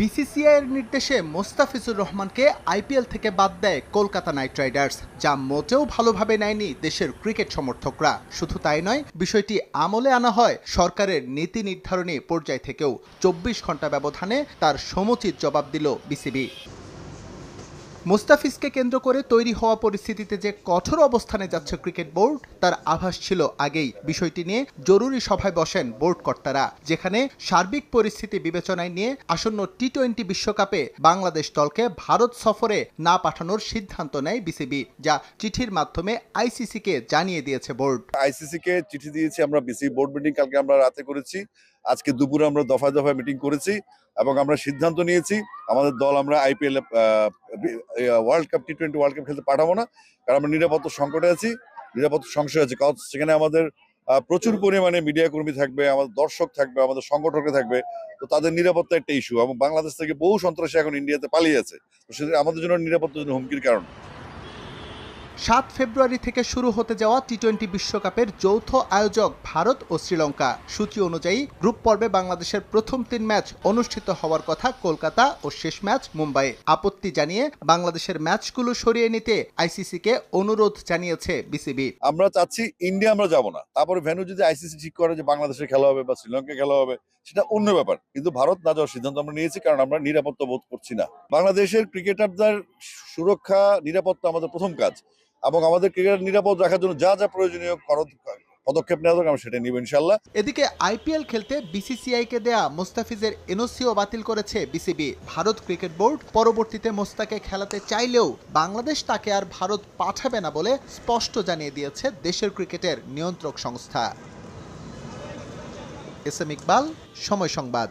BCCI এর নির্দেশে মোস্তাফিজুর রহমানকে আইপিএল থেকে বাদ দেয় কলকাতা নাইট রাইডার্স, যা মোটেও ভালোভাবে নেয়নি দেশের ক্রিকেট সমর্থকরা। শুধু তাই নয়, বিষয়টি আমলে আনা হয় সরকারের নীতি নির্ধারণী পর্যায় থেকেও। চব্বিশ ঘণ্টা ব্যবধানে তার সমুচিত জবাব দিল বিসিবি। মুস্তাফিজকে কেন্দ্র করে তৈরি হওয়া পরিস্থিতিতে যে কঠোর অবস্থানে যাচ্ছে ক্রিকেট বোর্ড, তার আভাস ছিল আগেই। বিষয়টি নিয়ে জরুরি সভায় বসেন বোর্ড কর্তারা, যেখানে সার্বিক পরিস্থিতি বিবেচনায় নিয়ে আসন্ন টি টোয়েন্টি বিশ্বকাপে বাংলাদেশ দলকে ভারত সফরে না পাঠানোর সিদ্ধান্ত নেয় বিসিবি, যা চিঠির মাধ্যমে আইসিসিকে জানিয়ে দিয়েছে বোর্ড। আইসিসি কে চিঠি দিয়েছি আমরা বিসি বোর্ড মিটিং কালকে আমরা রাতে করেছি। আজকে দুপুরে আমরা দফায় দফায় মিটিং করেছি এবং আমরা সিদ্ধান্ত নিয়েছি, আমাদের দল আমরা IPL world cup T twenty world cup খেলতে পাঠাবো না, কারণ আমরা নিরাপত্তা সংকটে আছি, নিরাপত্তা সংশয় আছে, কারণ সেখানে আমাদের প্রচুর পরিমাণে মিডিয়া কর্মী থাকবে, আমাদের দর্শক থাকবে, আমাদের সংগঠকে থাকবে, তো তাদের নিরাপত্তা একটা ইস্যু এবং বাংলাদেশ থেকে বহু সন্ত্রাসী এখন ইন্ডিয়াতে পালিয়ে আছে তো সেটা আমাদের জন্য নিরাপত্তার জন্য হুমকির কারণ। সাত ফেব্রুয়ারি থেকে শুরু হতে যাওয়া টি টোয়েন্টি বিশ্বকাপের যৌথ আয়োজক ভারত ও শ্রীলঙ্কা। সূচি অনুযায়ী, গ্রুপ পর্বে বাংলাদেশের প্রথম তিন ম্যাচ অনুষ্ঠিত হওয়ার কথা কলকাতা ও শেষ ম্যাচ মুম্বাইয়ে। আপত্তি জানিয়ে বাংলাদেশের ম্যাচগুলো সরিয়ে নিতে আইসিসিকে অনুরোধ জানিয়েছে বিসিবি। আমরা চাচ্ছি ইন্ডিয়া আমরা যাব না। তারপরে ভেন্যু যদি আইসিসি ঠিক করে যে বাংলাদেশে খেলা হবে বা শ্রীলঙ্কা খেলা হবে, সেটা অন্য ব্যাপার। কিন্তু ভারত না যাওয়ার সিদ্ধান্ত আমরা নিয়েছি কারণ আমরা নিরাপত্তা বোধ করছি না। বাংলাদেশের ক্রিকেটারদের সুরক্ষা, নিরাপত্তা আমাদের প্রথম কাজ। এবং আমাদের ক্রিকেট নিরাপদ রাখার জন্য যা যা প্রয়োজনীয় পদক্ষেপ নেওয়া দরকার সেটা নিব ইনশাল্লাহ এদিকে আইপিএল খেলতে বিসিসিআইকে দেয়া মোস্তাফিজের এনওসিও বাতিল করেছে বিসিবি ভারত ক্রিকেট বোর্ড। পরবর্তীতে মোস্তাকে খেলাতে চাইলেও বাংলাদেশ তাকে আর ভারত পাঠাবে না বলে স্পষ্ট জানিয়ে দিয়েছে দেশের ক্রিকেটের নিয়ন্ত্রক সংস্থা। এস এম ইকবাল, সময় সংবাদ।